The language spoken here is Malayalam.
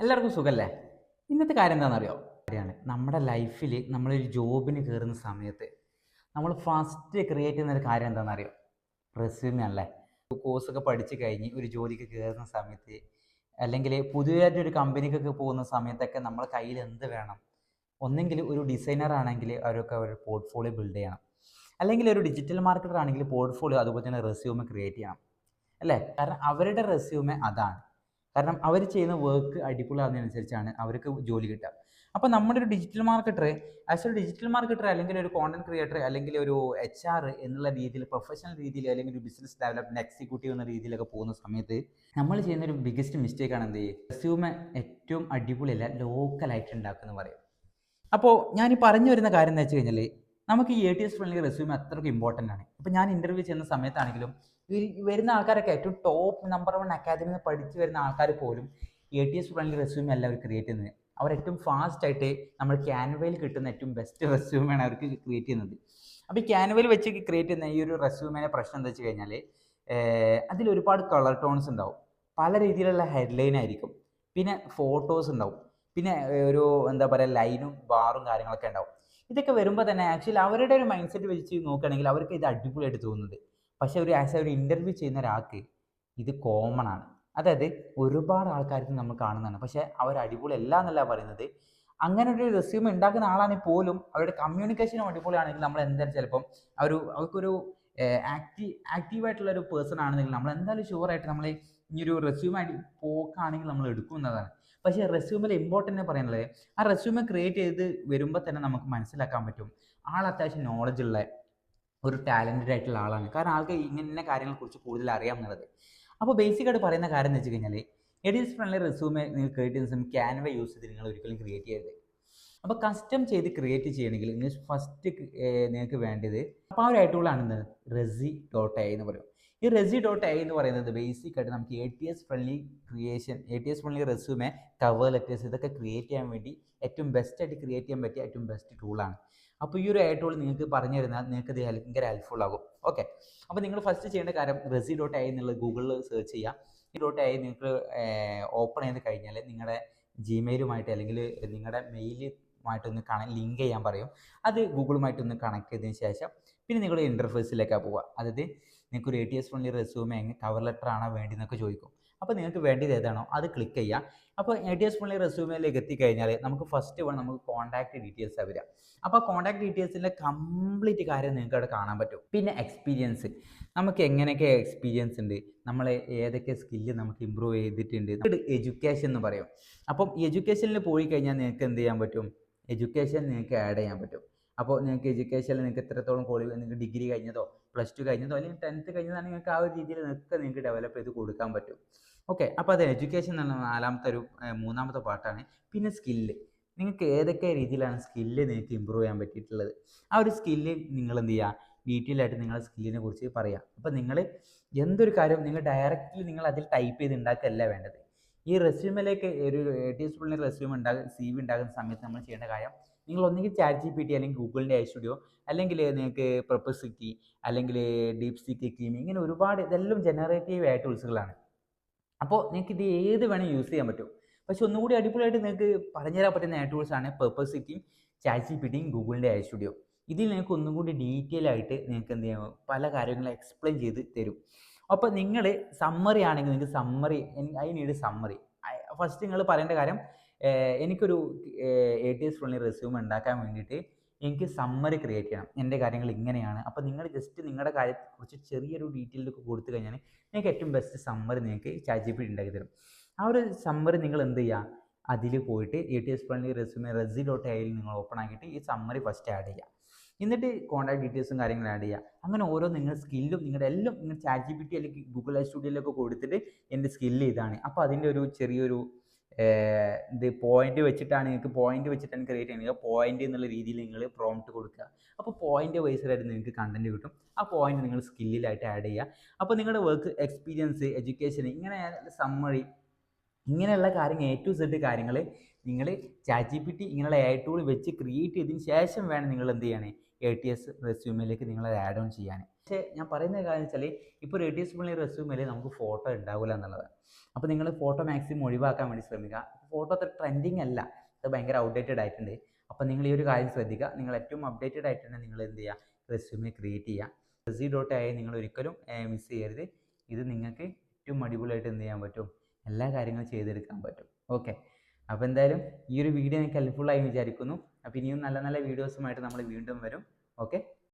എല്ലാവർക്കും സുഖല്ലേ? ഇന്നത്തെ കാര്യം എന്താണെന്നറിയോ? കാര്യമാണ് നമ്മുടെ ലൈഫിൽ നമ്മളൊരു ജോബിന് കയറുന്ന സമയത്ത് നമ്മൾ ഫസ്റ്റ് ക്രിയേറ്റ് ചെയ്യുന്ന ഒരു കാര്യം എന്താണെന്നറിയോ? റെസ്യൂമേ അല്ലേ? കോഴ്സൊക്കെ പഠിച്ചു കഴിഞ്ഞ് ഒരു ജോലിക്ക് കയറുന്ന സമയത്ത് അല്ലെങ്കിൽ പുതിയതായിട്ട് ഒരു കമ്പനിക്കൊക്കെ പോകുന്ന സമയത്തൊക്കെ നമ്മളെ കയ്യിൽ എന്ത് വേണം? ഒന്നെങ്കിൽ ഒരു ഡിസൈനർ ആണെങ്കിൽ അവരൊക്കെ ഒരു പോർട്ട്ഫോളിയോ ബിൽഡ് ചെയ്യണം. അല്ലെങ്കിൽ ഒരു ഡിജിറ്റൽ മാർക്കറ്റർ ആണെങ്കിൽ പോർട്ട്ഫോളിയോ അതുപോലെ തന്നെ റെസ്യൂമെ ക്രിയേറ്റ് ചെയ്യണം. അല്ലേ? കാരണം അവരുടെ റെസ്യൂമെ അതാണ്. കാരണം അവർ ചെയ്യുന്ന വർക്ക് അടിപൊളിയാകുന്നതിനനുസരിച്ചാണ് അവർക്ക് ജോലി കിട്ടുക. അപ്പോൾ നമ്മുടെ ഒരു ഡിജിറ്റൽ മാർക്കറ്റർ ആസ് ഒരു ഡിജിറ്റൽ മാർക്കറ്റർ അല്ലെങ്കിൽ ഒരു കോണ്ടന്റ് ക്രിയേറ്റർ അല്ലെങ്കിൽ ഒരു എച്ച് ആർ എന്നുള്ള രീതിയിൽ പ്രൊഫഷണൽ രീതിയിൽ അല്ലെങ്കിൽ ഒരു ബിസിനസ് ഡെവലപ്മെന്റ് എക്സിക്യൂട്ടീവ് എന്ന രീതിയിലൊക്കെ പോകുന്ന സമയത്ത് നമ്മൾ ചെയ്യുന്ന ഒരു ബിഗ്ഗസ്റ്റ് മിസ്റ്റേക്ക് ആണ് എന്ത് ചെയ്യുക? റെസ്യൂമെ ഏറ്റവും അടിപൊളിയല്ല ലോക്കലായിട്ട് ഉണ്ടാക്കുന്ന പറയും അപ്പോൾ ഞാൻ ഈ പറഞ്ഞു വരുന്ന കാര്യം എന്ന് വെച്ച് കഴിഞ്ഞാൽ നമുക്ക് ഈ A T S friendly resume അത്രയ്ക്ക് ഇമ്പോർട്ടന്റ് ആണ്. ഇപ്പോൾ ഞാൻ ഇന്റർവ്യൂ ചെയ്യുന്ന സമയത്താണെങ്കിലും വരുന്ന ആൾക്കാരൊക്കെ ഏറ്റവും ടോപ്പ് നമ്പർ വൺ അക്കാദമിയിൽ നിന്ന് പഠിച്ച് വരുന്ന ആൾക്കാർ പോലും A T S friendly resume അല്ല അവർ ക്രിയേറ്റ് ചെയ്യുന്നത്. അവർ ഏറ്റവും ഫാസ്റ്റ് ആയിട്ട് നമ്മൾ ക്യാൻവയിൽ കിട്ടുന്ന ഏറ്റവും ബെസ്റ്റ് റെസ്യൂമാണ് അവർക്ക് ക്രിയേറ്റ് ചെയ്യുന്നത്. അപ്പോൾ ഈ ക്യാൻവയിൽ വെച്ച് ക്രിയേറ്റ് ചെയ്യുന്ന ഈ ഒരു റെസ്യൂമിന്റെ പ്രശ്നം എന്താ വെച്ച് കഴിഞ്ഞാൽ അതിൽ ഒരുപാട് കളർ ടോൺസ് ഉണ്ടാവും. പല രീതിയിലുള്ള ഹെഡ്ലൈൻ ആയിരിക്കും. പിന്നെ ഫോട്ടോസ് ഉണ്ടാവും. പിന്നെ ഒരു എന്താ പറയുക ലൈനും ബാറും കാര്യങ്ങളൊക്കെ ഉണ്ടാവും. ഇതൊക്കെ വരുമ്പോൾ തന്നെ ആക്ച്വലി അവരുടെ ഒരു മൈൻഡ് സെറ്റ് വെച്ച് നോക്കുകയാണെങ്കിൽ അവർക്ക് ഇത് അടിപൊളിയായിട്ട് തോന്നുന്നത് പക്ഷേ ഒരു ആസ് എ ഒരു ഇന്റർവ്യൂ ചെയ്യുന്ന ഒരാൾക്ക് ഇത് കോമൺ ആണ്. അതായത് ഒരുപാട് ആൾക്കാർക്ക് നമ്മൾ കാണുന്നതാണ്. പക്ഷേ അവർ അടിപൊളി അല്ല എന്നല്ല പറയുന്നത്. അങ്ങനെ ഒരു റെസ്യൂം ഉണ്ടാക്കുന്ന ആളാണെങ്കിൽ പോലും അവരുടെ കമ്മ്യൂണിക്കേഷനും അടിപൊളിയാണെങ്കിൽ നമ്മൾ എന്തായാലും ചിലപ്പം അവർ അവർക്കൊരു ആക്റ്റീവ് ആക്റ്റീവായിട്ടുള്ള ഒരു പേഴ്സൺ ആണെന്നെങ്കിൽ നമ്മൾ എന്തായാലും ഷുവറായിട്ട് നമ്മൾ ഈ ഒരു റെസ്യൂമായിട്ട് പോക്കാണെങ്കിൽ നമ്മൾ എടുക്കുന്നതാണ്. പക്ഷേ റെസ്യൂമിൽ ഇമ്പോർട്ടന്റ് പറയുന്നത് ആ റെസ്യൂമെ ക്രിയേറ്റ് ചെയ്ത് വരുമ്പോൾ തന്നെ നമുക്ക് മനസ്സിലാക്കാൻ പറ്റും. ആൾ അത്യാവശ്യം നോളജ് ഉള്ള ഒരു ടാലന്റഡ് ആയിട്ടുള്ള ആളാണ്. കാരണം ആൾക്ക് ഇങ്ങനെ കാര്യങ്ങളെക്കുറിച്ച് കൂടുതൽ അറിയാം എന്നുള്ളത് അപ്പോൾ ബേസിക്കായിട്ട് പറയുന്ന കാര്യം എന്ന് വെച്ച് കഴിഞ്ഞാൽ എഡിറ്റ്സ് ഫ്രണ്ട്ലി റെസ്യൂമെ നിങ്ങൾ ക്രിയേറ്റ് ചെയ്യുന്ന സമയം ക്യാൻവ യൂസ് ചെയ്ത് നിങ്ങൾ ഒരിക്കലും ക്രിയേറ്റ് ചെയ്യരുത്. അപ്പോൾ കസ്റ്റം ചെയ്ത് ക്രിയേറ്റ് ചെയ്യണമെങ്കിൽ നിങ്ങൾ ഫസ്റ്റ് നിങ്ങൾക്ക് വേണ്ടത് അപ്പോൾ ആ ഒരു ആയിട്ടുള്ളതാണ് റെസി ഡോട്ട് ഐ എന്ന് പറയും. ഈ റെസി ഡോട്ട് ഐ എന്ന് പറയുന്നത് ബേസിക് ആയിട്ട് നമുക്ക് A T S friendly creation A T S friendly resume cover letters ഇതൊക്കെ ക്രിയേറ്റ് ചെയ്യാൻ വേണ്ടി ഏറ്റവും ബെസ്റ്റ് ആയിട്ട് ക്രിയേറ്റ് ചെയ്യാൻ പറ്റിയ ഏറ്റവും ബെസ്റ്റ് ടൂളാണ് അപ്പോൾ ഈ ഒരു ടൂൾ നിങ്ങൾക്ക് പറഞ്ഞു തരുന്നത് നിങ്ങൾക്ക് ഇത് ഭയങ്കര ഹെൽപ്ഫുൾ ആകും. ഓക്കെ അപ്പോൾ നിങ്ങൾ ഫസ്റ്റ് ചെയ്യേണ്ട കാര്യം റെസി ഡോട്ട് ഐ എന്നുള്ളത് ഗൂഗിളിൽ സെർച്ച് ചെയ്യുക ഈ ഡോട്ട് ഐ നിങ്ങൾക്ക് ഓപ്പൺ ചെയ്ത് കഴിഞ്ഞാൽ നിങ്ങളുടെ ജിമെയിലുമായിട്ട് അല്ലെങ്കിൽ നിങ്ങളുടെ മെയിലുമായിട്ടൊന്ന് കണ ലിങ്ക് ചെയ്യാൻ പറയും. അത് ഗൂഗിളുമായിട്ടൊന്ന് കണക്ട് ചെയ്തതിന് ശേഷം പിന്നെ നിങ്ങൾ ഇന്റർഫേസിലേക്കാണ് പോവുക. അതായത് നിങ്ങൾക്ക് ഒരു A T S friendly resume എങ്ങനെ കവർ ലെറ്റർ ആണോ വേണ്ടിയെന്നൊക്കെ ചോദിക്കും. അപ്പോൾ നിങ്ങൾക്ക് വേണ്ടത് ഏതാണോ അത് ക്ലിക്ക് ചെയ്യുക. അപ്പോൾ എ ടി എസ് ഫ്രണ്ട്ലി റെസ്യൂമിലേക്ക് എത്തിക്കഴിഞ്ഞാൽ നമുക്ക് ഫസ്റ്റ് വേണം നമുക്ക് കോൺടാക്ട് ഡീറ്റെയിൽസ് വരിക. അപ്പോൾ കോൺടാക്ട് ഡീറ്റെയിൽസിന്റെ കംപ്ലീറ്റ് കാര്യം നിങ്ങൾക്ക് അവിടെ കാണാൻ പറ്റും. പിന്നെ എക്സ്പീരിയൻസ് നമുക്ക് എങ്ങനെയൊക്കെ എക്സ്പീരിയൻസ് ഉണ്ട്? നമ്മൾ ഏതൊക്കെ സ്കില്ല് നമുക്ക് ഇമ്പ്രൂവ് ചെയ്തിട്ടുണ്ട്? എഡ്യൂക്കേഷൻ എന്ന് പറയും. അപ്പം എഡ്യൂക്കേഷനിൽ പോയി കഴിഞ്ഞാൽ നിങ്ങൾക്ക് എന്ത് ചെയ്യാൻ പറ്റും? എഡ്യൂക്കേഷൻ നിങ്ങൾക്ക് ആഡ് ചെയ്യാൻ പറ്റും. അപ്പോൾ നിങ്ങൾക്ക് എഡ്യൂക്കേഷനിൽ നിങ്ങൾക്ക് എത്രത്തോളം ക്വാളിഫൈ നിങ്ങൾക്ക് ഡിഗ്രി കഴിഞ്ഞതോ പ്ലസ് ടു കഴിഞ്ഞതോ അല്ലെങ്കിൽ ടെൻത്ത് കഴിഞ്ഞതാണെങ്കിൽ നിങ്ങൾക്ക് ആ ഒരു രീതിയിൽ നിങ്ങൾക്ക് നിങ്ങൾക്ക് ഡെവലപ്പ് ചെയ്ത് കൊടുക്കാൻ പറ്റും. ഓക്കെ അപ്പോൾ അത് എഡ്യൂക്കേഷൻ എന്നുള്ള നാലാമത്തെ ഒരു മൂന്നാമത്തെ പാർട്ടാണ് പിന്നെ സ്കില്ല് നിങ്ങൾക്ക് ഏതൊക്കെ രീതിയിലാണ് സ്കില്ല് നിങ്ങൾക്ക് ഇമ്പ്രൂവ് ചെയ്യാൻ പറ്റിയിട്ടുള്ളത്? ആ ഒരു സ്കില്ല് നിങ്ങൾ എന്ത് ചെയ്യുക ഡീറ്റെയിൽ ആയിട്ട് നിങ്ങളുടെ സ്കില്ലിനെ കുറിച്ച് പറയാം. അപ്പോൾ നിങ്ങൾ എന്തൊരു കാര്യം നിങ്ങൾ ഡയറക്റ്റ്ലി നിങ്ങൾ അതിൽ ടൈപ്പ് ചെയ്ത് ഉണ്ടാക്കുകയല്ല വേണ്ടത്. ഈ റെസ്യൂമിലേക്ക് ഒരു എ ടി എസ് പുള്ളിന്റെ റെസ്യൂം ഉണ്ടാകും സി വി ഉണ്ടാകുന്ന സമയത്ത് നമ്മൾ ചെയ്യേണ്ട കാര്യം നിങ്ങൾ ഒന്നുകിൽ ചാറ്റ് ജി പി ടി അല്ലെങ്കിൽ ഗൂഗിളിന്റെ ഐ സ്റ്റുഡിയോ അല്ലെങ്കിൽ നിങ്ങൾക്ക് പ്രൊപ്പസിറ്റി അല്ലെങ്കിൽ ഡീപ് സീക്ക് കീമി ഇങ്ങനെ ഒരുപാട് ഇതെല്ലാം ജനറേറ്റീവ് ആയ ടൂൾസുകളാണ് അപ്പോൾ നിങ്ങൾക്ക് ഇത് ഏത് വേണമെങ്കിൽ യൂസ് ചെയ്യാൻ പറ്റും. പക്ഷെ ഒന്നുകൂടി അടിപൊളിയായിട്ട് നിങ്ങൾക്ക് പറഞ്ഞുതരാൻ പറ്റുന്ന ടൂൾസാണ് പെർപ്പസിറ്റിയും ചാറ്റ് ജി പി ടിയും ഗൂഗിളിന്റെ ഐ സ്റ്റുഡിയോ. ഇതിൽ നിങ്ങൾക്ക് ഒന്നും കൂടി ഡീറ്റെയിൽ ആയിട്ട് നിങ്ങൾക്ക് എന്ത് ചെയ്യാം പല കാര്യങ്ങളും എക്സ്പ്ലെയിൻ ചെയ്ത് തരും. അപ്പോൾ നിങ്ങൾ സമ്മറി ആണെങ്കിൽ നിങ്ങൾക്ക് summary I need summary first നിങ്ങൾ പറയേണ്ട കാര്യം എനിക്കൊരു A T S fully resume ഉണ്ടാക്കാൻ വേണ്ടിയിട്ട് എനിക്ക് സമ്മറി ക്രിയേറ്റ് ചെയ്യണം. എന്റെ കാര്യങ്ങൾ ഇങ്ങനെയാണ്. അപ്പോൾ നിങ്ങൾ ജസ്റ്റ് നിങ്ങളുടെ കാര്യത്തെക്കുറിച്ച് ചെറിയൊരു ഡീറ്റെയിലൊക്കെ കൊടുത്തു കഴിഞ്ഞാൽ നിങ്ങൾക്ക് ഏറ്റവും ബെസ്റ്റ് സമ്മറി നിങ്ങൾക്ക് ചാറ്റ് ജി പി ഉണ്ടാക്കി തരും. ആ ഒരു സമ്മറി നിങ്ങൾ എന്ത് ചെയ്യുക? അതിൽ പോയിട്ട് A T S friendly resume Rezi dot ഐയിൽ നിങ്ങൾ ഓപ്പൺ ആക്കിയിട്ട് ഈ സമ്മറി ഫസ്റ്റ് ആഡ് ചെയ്യുക. എന്നിട്ട് കോൺടാക്ട് ഡീറ്റെയിൽസും കാര്യങ്ങളും ആഡ് ചെയ്യുക. അങ്ങനെ ഓരോ നിങ്ങളുടെ സ്കില്ലും നിങ്ങളുടെ എല്ലാം നിങ്ങൾ ചാറ്റ് ജി പി ടി അല്ലെങ്കിൽ ഗൂഗിൾ സ്റ്റുഡിയോയിലൊക്കെ കൊടുത്തിട്ട് എന്റെ സ്കില്ല് ഇതാണ്. അപ്പോൾ അതിന്റെ ഒരു ചെറിയൊരു ഇത് പോയിന്റ് വെച്ചിട്ടാണ് നിങ്ങൾക്ക് പോയിന്റ് വെച്ചിട്ടാണ് ക്രിയേറ്റ് ചെയ്യുന്നത്. പോയിന്റ് എന്നുള്ള രീതിയിൽ നിങ്ങൾ പ്രോംപ്റ്റ് കൊടുക്കുക. അപ്പോൾ പോയിന്റ് വൈസറായിട്ട് നിങ്ങൾക്ക് കണ്ടന്റ് കിട്ടും. ആ പോയിന്റ് നിങ്ങൾ സ്കില്ലിലായിട്ട് ആഡ് ചെയ്യുക. അപ്പോൾ നിങ്ങളുടെ വർക്ക് എക്സ്പീരിയൻസ് എഡ്യൂക്കേഷൻ ഇങ്ങനെ സമ്മറി ഇങ്ങനെയുള്ള കാര്യങ്ങൾ എ ടു സെഡ് കാര്യങ്ങൾ നിങ്ങൾ ചാറ്റ് ജി പി ടി ഇങ്ങനെയുള്ള എ ടൂൾ വെച്ച് ക്രിയേറ്റ് ചെയ്തതിന് ശേഷം വേണം നിങ്ങൾ എന്ത് ചെയ്യണേ എ ടി എസ് റെസ്യൂമിലേക്ക് നിങ്ങൾ ആഡ് ഓൺ ചെയ്യാൻ. പക്ഷേ ഞാൻ പറയുന്ന കാര്യം വെച്ചാൽ ഇപ്പോൾ എ ടി എസ് റെസ്യൂമിൽ നമുക്ക് ഫോട്ടോ ഉണ്ടാവില്ല എന്നുള്ളതാണ് അപ്പോൾ നിങ്ങൾ ഫോട്ടോ മാക്സിമം ഒഴിവാക്കാൻ വേണ്ടി ശ്രമിക്കുക. ഫോട്ടോ അത്ര ട്രെൻഡിങ് അല്ല. അത് ഭയങ്കര ഔട്ട്ഡേറ്റഡ് ആയിട്ടുണ്ട്. അപ്പോൾ നിങ്ങൾ ഈ ഒരു കാര്യം ശ്രദ്ധിക്കുക. നിങ്ങൾ ഏറ്റവും അപ്ഡേറ്റഡ് ആയിട്ട് തന്നെ നിങ്ങൾ എന്ത് ചെയ്യുക? റെസ്യൂമെ ക്രിയേറ്റ് ചെയ്യുക. റെസി ഡോട്ട് ആയി നിങ്ങൾ ഒരിക്കലും മിസ് ചെയ്യരുത്. ഇത് നിങ്ങൾക്ക് ഏറ്റവും അടിപൊളിയായിട്ട് എന്ത് ചെയ്യാൻ പറ്റും? എല്ലാ കാര്യങ്ങളും ചെയ്തെടുക്കാൻ പറ്റും. ഓക്കെ അപ്പോൾ എന്തായാലും ഈ ഒരു വീഡിയോ എനിക്ക് ഹെൽപ്ഫുൾ ആയി വിചാരിക്കുന്നു. അപ്പോൾ ഇനിയും നല്ല നല്ല വീഡിയോസുമായിട്ട് നമ്മൾ വീണ്ടും വരും. ഓക്കെ